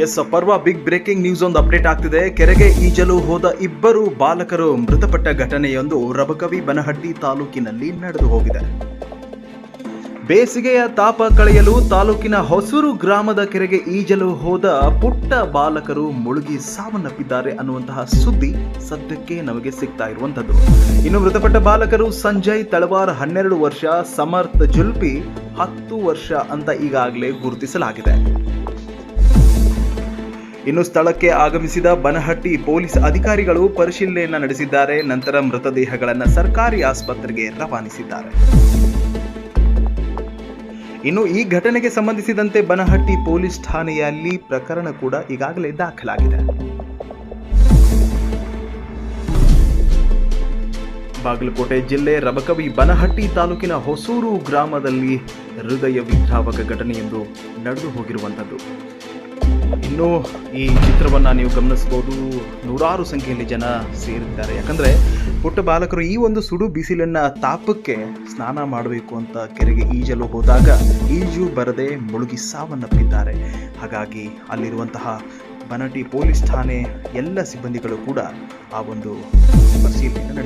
S, ಪರ್ವ big breaking news ಒಂದು update ಆಗ್ತಿದೆ. ಕೆರೆಗೆ ಈಜಲು ಹೋದ ಇಬ್ಬರು ಬಾಲಕರು ಮೃತಪಟ್ಟ ಘಟನೆಯೊಂದು ರಬಕವಿ ಬನಹಟ್ಟಿ ತಾಲೂಕಿನಲ್ಲಿ ನಡೆದು ಹೋಗಿದೆ. ಬೇಸಿಗೆಯ ತಾಪ ಕಳೆಯಲು ತಾಲೂಕಿನ ಹೊಸೂರು ಗ್ರಾಮದ ಕೆರೆಗೆ ಈಜಲು ಹೋದ ಪುಟ್ಟ ಬಾಲಕರು ಮುಳುಗಿ ಸಾವನ್ನಪ್ಪಿದ್ದಾರೆ ಅನ್ನುವಂತಹ ಸುದ್ದಿ ಸದ್ಯಕ್ಕೆ ನಮಗೆ ಸಿಗ್ತಾ ಇರುವಂತದ್ದು ಇನ್ನು ಮೃತಪಟ್ಟ ಬಾಲಕರು ಸಂಜಯ್ ತಳವಾರ್ ಹನ್ನೆರಡು ವರ್ಷ, ಸಮರ್ಥ್ ಜುಲ್ಪಿ ಹತ್ತು ವರ್ಷ ಅಂತ ಈಗಾಗಲೇ ಗುರುತಿಸಲಾಗಿದೆ. ಇನ್ನು ಸ್ಥಳಕ್ಕೆ ಆಗಮಿಸಿದ ಬನಹಟ್ಟಿ ಪೊಲೀಸ್ ಅಧಿಕಾರಿಗಳು ಪರಿಶೀಲನೆಯನ್ನ ನಡೆಸಿದ್ದಾರೆ. ನಂತರ ಮೃತದೇಹಗಳನ್ನು ಸರ್ಕಾರಿ ಆಸ್ಪತ್ರೆಗೆ ರವಾನಿಸಿದ್ದಾರೆ. ಇನ್ನು ಈ ಘಟನೆಗೆ ಸಂಬಂಧಿಸಿದಂತೆ ಬನಹಟ್ಟಿ ಪೊಲೀಸ್ ಠಾಣೆಯಲ್ಲಿ ಪ್ರಕರಣ ಕೂಡ ಈಗಾಗಲೇ ದಾಖಲಾಗಿದೆ. ಬಾಗಲಕೋಟೆ ಜಿಲ್ಲೆ ರಬಕವಿ ಬನಹಟ್ಟಿ ತಾಲೂಕಿನ ಹೊಸೂರು ಗ್ರಾಮದಲ್ಲಿ ಹೃದಯ ವಿದ್ರಾವಕ ಘಟನೆಯೊಂದು ನಡೆದು ಹೋಗಿರುವಂಥದ್ದು ಇನ್ನು ಈ ಚಿತ್ರವನ್ನು ನೀವು ಗಮನಿಸ್ಬೋದು ನೂರಾರು ಸಂಖ್ಯೆಯಲ್ಲಿ ಜನ ಸೇರಿದ್ದಾರೆ. ಯಾಕಂದರೆ ಪುಟ್ಟ ಬಾಲಕರು ಈ ಒಂದು ಸುಡು ಬಿಸಿಲನ್ನ ತಾಪಕ್ಕೆ ಸ್ನಾನ ಮಾಡಬೇಕು ಅಂತ ಕೆರೆಗೆ ಈಜಲು ಹೋದಾಗ ಈಜು ಬರದೆ ಮುಳುಗಿ ಸಾವನ್ನಪ್ಪಿದ್ದಾರೆ. ಹಾಗಾಗಿ ಅಲ್ಲಿರುವಂತಹ ಬನಟಿ ಪೊಲೀಸ್ ಠಾಣೆ ಎಲ್ಲ ಸಿಬ್ಬಂದಿಗಳು ಕೂಡ ಆ ಒಂದು ಪರಿಶೀಲನೆ ನಡೆಸಿದ್ದಾರೆ.